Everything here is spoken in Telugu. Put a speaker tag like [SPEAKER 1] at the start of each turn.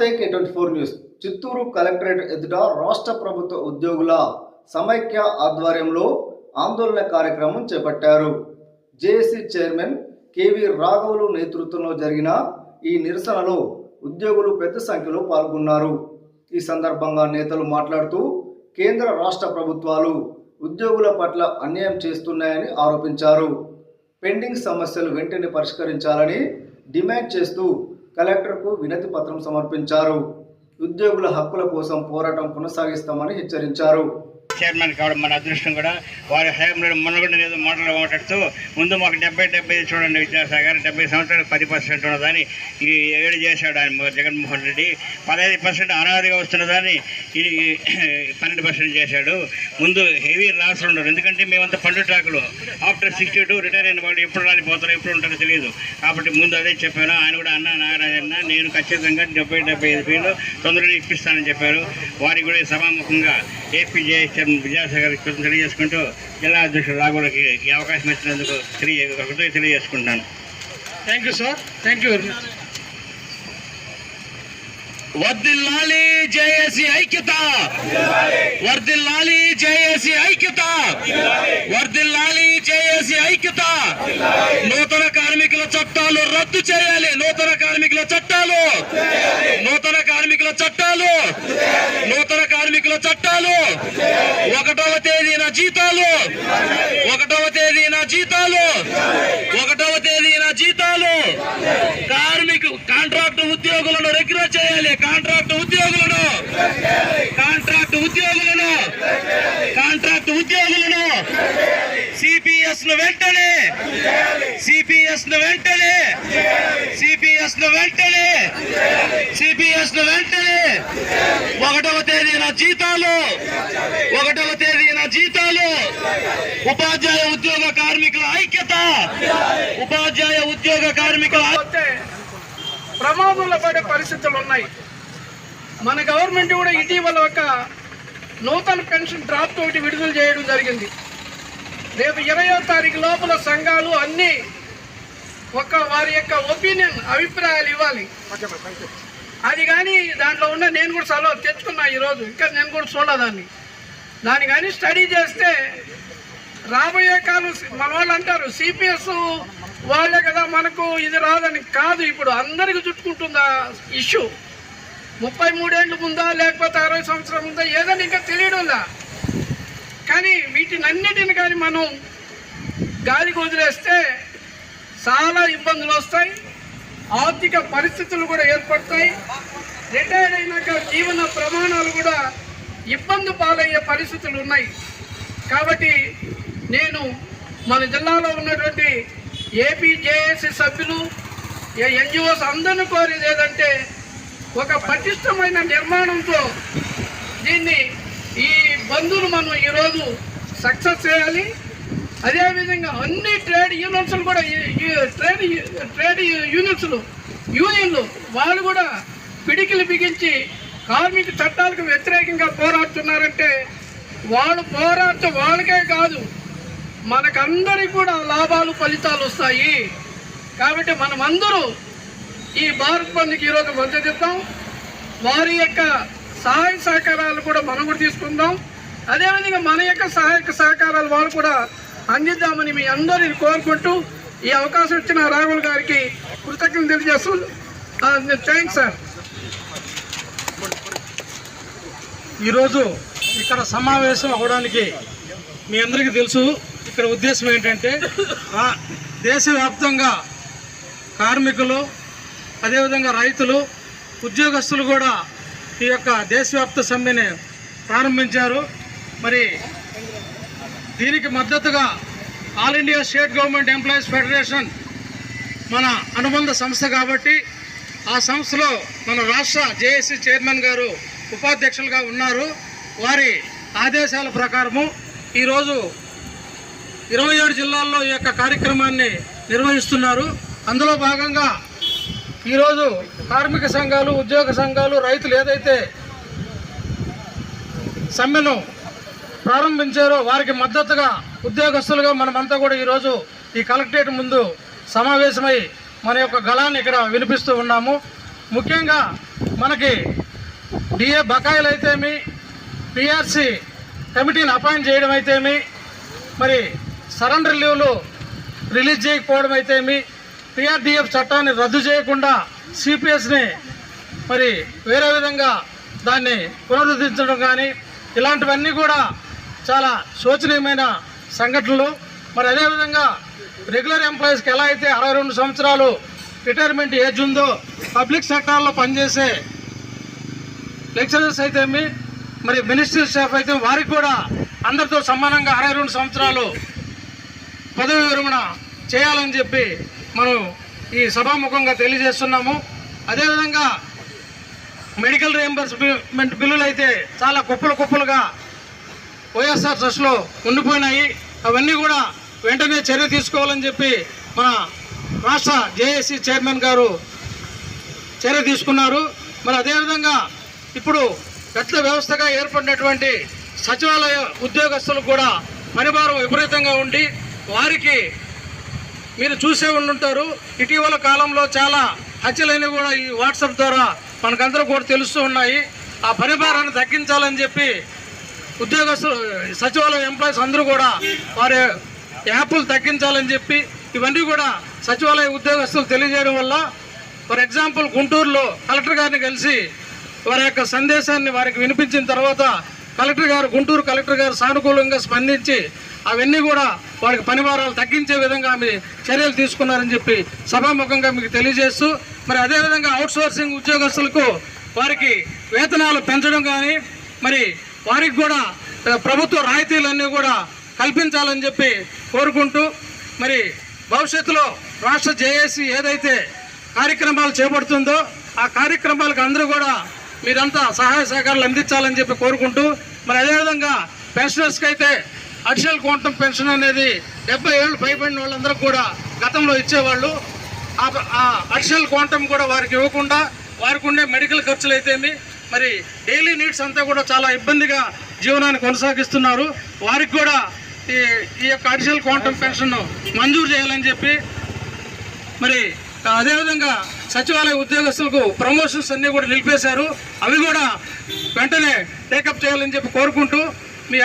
[SPEAKER 1] నమస్తే K twenty four news. Chittoor collectorate ఎదుట రాష్ట్ర ప్రభుత్వ ఉద్యోగుల సమైక్య ఆధ్వర్యంలో ఆందోళన కార్యక్రమం చేపట్టారు. జేఏసీ చైర్మన్ కేవీ రాఘవులు నేతృత్వంలో జరిగిన ఈ నిరసనలో ఉద్యోగులు పెద్ద సంఖ్యలో పాల్గొన్నారు. ఈ సందర్భంగా నేతలు మాట్లాడుతూ కేంద్ర రాష్ట్ర ప్రభుత్వాలు ఉద్యోగుల పట్ల అన్యాయం చేస్తున్నాయని ఆరోపించారు. పెండింగ్ సమస్యలు వెంటనే పరిష్కరించాలని డిమాండ్ చేస్తూ కలెక్టర్కు వినతి పత్రం సమర్పించారు. ఉద్యోగుల హక్కుల కోసం పోరాటం కొనసాగిస్తామని హెచ్చరించారు.
[SPEAKER 2] చైర్మన్ కావడం మన అదృష్టం కూడా. వారి హయాంలో మొన్న ఏదో మాటలు మాట్లాడుతూ ముందు మాకు డెబ్బై డెబ్బై చూడండి విద్యాసాగర్ డెబ్బై సంవత్సరాలు పది పర్సెంట్ ఉన్నదాన్ని ఈ ఏడు చేశాడు ఆయన జగన్మోహన్ రెడ్డి. పదహైదు పర్సెంట్ అనాదిగా వస్తున్నదాన్ని ఇది పన్నెండు పర్సెంట్ చేశాడు. ముందు హెవీ లాస్ ఉండరు ఎందుకంటే మేమంతా పండు ట్రాకులు. ఆఫ్టర్ సిక్స్టీ టూ రిటైర్ అయిన వాళ్ళు ఎప్పుడు రాలిపోతారో ఎప్పుడు ఉంటారో తెలియదు. కాబట్టి ముందు అదే చెప్పాను. ఆయన కూడా అన్న నాగరాజన్న నేను ఖచ్చితంగా డెబ్బై డెబ్బై ఐదు ఫీలు తొందరగా ఇప్పిస్తానని చెప్పారు. వారికి కూడా సభాముఖంగా ఏపీజే చైర్మన్ విద్యాసాగర్ కృతజ్ఞతలు తెలియజేసుకుంటూ జిల్లా అధ్యక్షుడు రాఘవులకి ఈ అవకాశం ఇచ్చినందుకు తెలియ కృతజ్ఞతలు తెలియజేసుకుంటాను
[SPEAKER 3] thank you sir thank you very much వర్దిల్లాలి జేఏసీ ఐక్యత. వర్దిల్లాలి జేఏసీ ఐక్యత. వర్దిల్లాలి జేఏసీ ఐక్యత. నూతన కార్మికుల చట్టాలు రద్దు చేయాలి. నూతన కార్మికుల చట్టాలు. నూతన కార్మికుల చట్టాలు చట్టాలు. ఒకటవ తేదీన జీతాలు. ఒకటవ తేదీన జీతాలు. ఒకటవ తేదీన జీతాలు. కార్మికు కాంట్రాక్ట్ ఉద్యోగులను రెగ్యులర్ చేయాలి. కాంట్రాక్ట్ ఉద్యోగులను. కాంట్రాక్ట్ ఉద్యోగులు కాంట్రాక్ట్ ఉద్యోగులను సిపిఎస్ను వెంటనే! సిపిఎస్ను వెంటనే! సిపిఎస్ను వెంటనే! సిపిఎస్ను వెంటనే! ఒకటవ తేదీన జీతాలు! ఒకటవ తేదీన జీతాలు! ఉపాధ్యాయ ఉద్యోగ కార్మికుల ఐక్యత! ఉపాధ్యాయ ఉద్యోగ కార్మికుల
[SPEAKER 4] ప్రమాదంలో పడే పరిస్థితులు ఉన్నాయి. మన గవర్నమెంట్ కూడా ఇటీవల ఒక నూతన పెన్షన్ డ్రాఫ్ట్ ఒకటి విడుదల చేయడం జరిగింది. రేపు ఇరవయో తారీఖు లోపల సంఘాలు అన్నీ ఒక వారి యొక్క ఒపీనియన్ అభిప్రాయాలు ఇవ్వాలి. అది కానీ దాంట్లో ఉన్న నేను కూడా సెలవు తెచ్చుకున్నా ఈరోజు. ఇంకా నేను కూడా చూడదాన్ని దాన్ని. కానీ స్టడీ చేస్తే రాబోయే కాలం మన వాళ్ళు అంటారు సిపిఎస్ వాళ్ళే కదా మనకు ఇది రాదని. కాదు ఇప్పుడు అందరికి చుట్టుకుంటుందా ఇష్యూ. ముప్పై మూడేళ్ళు ఉందా లేకపోతే అరవై సంవత్సరం ఉందా ఏదని ఇంకా తెలియడంలా కానీ వీటినన్నిటిని కానీ మనం గాలికి వదిలేస్తే చాలా ఇబ్బందులు వస్తాయి ఆర్థిక పరిస్థితులు కూడా ఏర్పడతాయి రిటైర్ అయినాక జీవన ప్రమాణాలు కూడా ఇబ్బంది పాలయ్యే పరిస్థితులు ఉన్నాయి. కాబట్టి నేను మన జిల్లాలో ఉన్నటువంటి ఏపీ సభ్యులు ఎన్జిఓస్ అందరిని కోరేది ఏదంటే ఒక పటిష్టమైన నిర్మాణంతో దీన్ని ఈ బంధువులు మనం ఈరోజు సక్సెస్ చేయాలి. అదేవిధంగా అన్ని ట్రేడ్ యూనియన్స్లు కూడా ట్రేడ్ ట్రేడ్ యూనియన్స్లు యూనియన్లు వాళ్ళు కూడా పిడికిలు బిగించి కార్మిక చట్టాలకు వ్యతిరేకంగా పోరాడుతున్నారంటే వాళ్ళు పోరాడితే వాళ్ళకే కాదు మనకందరికీ కూడా లాభాలు ఫలితాలు వస్తాయి. కాబట్టి మనమందరూ ఈ భారత్ బంద్కి ఈరోజు మద్దతిద్దాం వారి యొక్క సహాయ సహకారాలు కూడా మనం కూడా తీసుకుందాం. అదేవిధంగా మన యొక్క సహాయక సహకారాలు వాళ్ళు కూడా అందిద్దామని మీ అందరిని కోరుకుంటూ ఈ అవకాశం ఇచ్చిన రాహుల్ గారికి కృతజ్ఞతలు తెలియజేస్తూ థ్యాంక్స్ సార్.
[SPEAKER 3] ఈరోజు ఇక్కడ సమావేశం అవడానికి మీ అందరికీ తెలుసు ఇక్కడ ఉద్దేశం ఏంటంటే దేశవ్యాప్తంగా కార్మికులు అదేవిధంగా రైతులు ఉద్యోగస్తులు కూడా ఈ యొక్క దేశవ్యాప్త సమ్మెని ప్రారంభించారు. మరి దీనికి మద్దతుగా all India state government employees federation మన అనుబంధ సంస్థ కాబట్టి ఆ సంస్థలో మన రాష్ట్ర జేఏసీ చైర్మన్ గారు ఉపాధ్యక్షులుగా ఉన్నారు. వారి ఆదేశాల ప్రకారము ఈరోజు ఇరవై ఏడు జిల్లాల్లో ఈ యొక్క కార్యక్రమాన్ని నిర్వహిస్తున్నారు. అందులో భాగంగా ఈరోజు కార్మిక సంఘాలు ఉద్యోగ సంఘాలు రైతులు ఏదైతే సమ్మెను ప్రారంభించారో వారికి మద్దతుగా ఉద్యోగస్తులుగా మనమంతా కూడా ఈరోజు ఈ కలెక్టరేట్ ముందు సమావేశమై మన యొక్క గళాన్ని ఇక్కడ వినిపిస్తూ ఉన్నాము. ముఖ్యంగా మనకి డిఏ బకాయిలు అయితేమి పిఆర్సి కమిటీని అపాయింట్ చేయడం అయితేమి మరి సరెండర్ లీవ్లు రిలీజ్ చేయకపోవడం అయితేమి పిఆర్డిఎఫ్ చట్టాన్ని రద్దు చేయకుండా సిపిఎస్ని మరి వేరే విధంగా దాన్ని పునరుద్ధరించడం కానీ ఇలాంటివన్నీ కూడా చాలా శోచనీయమైన సంఘటనలు. మరి అదేవిధంగా రెగ్యులర్ ఎంప్లాయీస్కి ఎలా అయితే అరవై రెండు సంవత్సరాలు రిటైర్మెంట్ ఏజ్ ఉందో పబ్లిక్ సెక్టార్లో పనిచేసే లెక్చరర్స్ అయితే మరి మినిస్ట్రీ స్టాఫ్ అయితే వారికి కూడా అందరితో సమానంగా అరవై రెండు సంవత్సరాలు పదవి విరమణ చేయాలని చెప్పి మనం ఈ సభాముఖంగా తెలియజేస్తున్నాము. అదేవిధంగా మెడికల్ రియంబర్స్మెంట్ బిల్లులు అయితే చాలా కుప్పలు కుప్పలుగా వైఎస్ఆర్ ట్రస్ట్లో ఉండిపోయినాయి. అవన్నీ కూడా వెంటనే చర్య తీసుకోవాలని చెప్పి మన రాష్ట్ర జేఏసీ చైర్మన్ గారు చర్య తీసుకున్నారు. మరి అదేవిధంగా ఇప్పుడు గట్ల వ్యవస్థగా ఏర్పడినటువంటి సచివాలయ ఉద్యోగస్తులకు కూడా పనిభారం విపరీతంగా ఉండి వారికి మీరు చూసే ఉండుంటారు. ఇటీవల కాలంలో చాలా హత్యలైన కూడా ఈ వాట్సాప్ ద్వారా మనకందరూ కూడా తెలుస్తూ ఉన్నాయి. ఆ పనిభారాన్ని తగ్గించాలని చెప్పి ఉద్యోగస్తులు సచివాలయం ఎంప్లాయీస్ అందరూ కూడా వారి యాప్లు తగ్గించాలని చెప్పి ఇవన్నీ కూడా సచివాలయ ఉద్యోగస్తులు తెలియజేయడం వల్ల ఫర్ ఎగ్జాంపుల్ గుంటూరులో కలెక్టర్ గారిని కలిసి వారి యొక్క సందేశాన్ని వారికి వినిపించిన తర్వాత కలెక్టర్ గారు గుంటూరు కలెక్టర్ గారు సానుకూలంగా స్పందించి అవన్నీ కూడా వారికి పనివారాలు తగ్గించే విధంగా మీ చర్యలు తీసుకున్నారని చెప్పి సభాముఖంగా మీకు తెలియజేస్తూ మరి అదేవిధంగా అవుట్సోర్సింగ్ ఉద్యోగస్తులకు వారికి వేతనాలు పెంచడం కానీ మరి వారికి కూడా ప్రభుత్వ రాయితీలన్నీ కూడా కల్పించాలని చెప్పి కోరుకుంటూ మరి భవిష్యత్తులో రాష్ట్ర జేఏసీ ఏదైతే కార్యక్రమాలు చేపడుతుందో ఆ కార్యక్రమాలకు అందరూ కూడా మీరంతా సహాయ సహకారాలు అందించాలని చెప్పి కోరుకుంటూ మరి అదేవిధంగా పెన్షనర్స్కి అయితే అడిషనల్ క్వాంటమ్ పెన్షన్ అనేది డెబ్బై ఏళ్ళు పైబడిన వాళ్ళందరూ కూడా గతంలో ఇచ్చేవాళ్ళు. ఆ- ఆ అడిషనల్ క్వాంటమ్ కూడా వారికి ఇవ్వకుండా వారికి ఉండే మెడికల్ ఖర్చులు అయితేమి మరి డైలీ నీడ్స్ అంతా కూడా చాలా ఇబ్బందిగా జీవనాన్ని కొనసాగిస్తున్నారు. వారికి కూడా ఈ ఈ యొక్క అడిషనల్ క్వాంటమ్ పెన్షన్ను మంజూరు చేయాలని చెప్పి మరి అదేవిధంగా సచివాలయ ఉద్యోగస్తులకు ప్రమోషన్స్ అన్నీ కూడా నిలిపేశారు. అవి కూడా వెంటనే టేకప్ చేయాలని చెప్పి కోరుకుంటూ మీ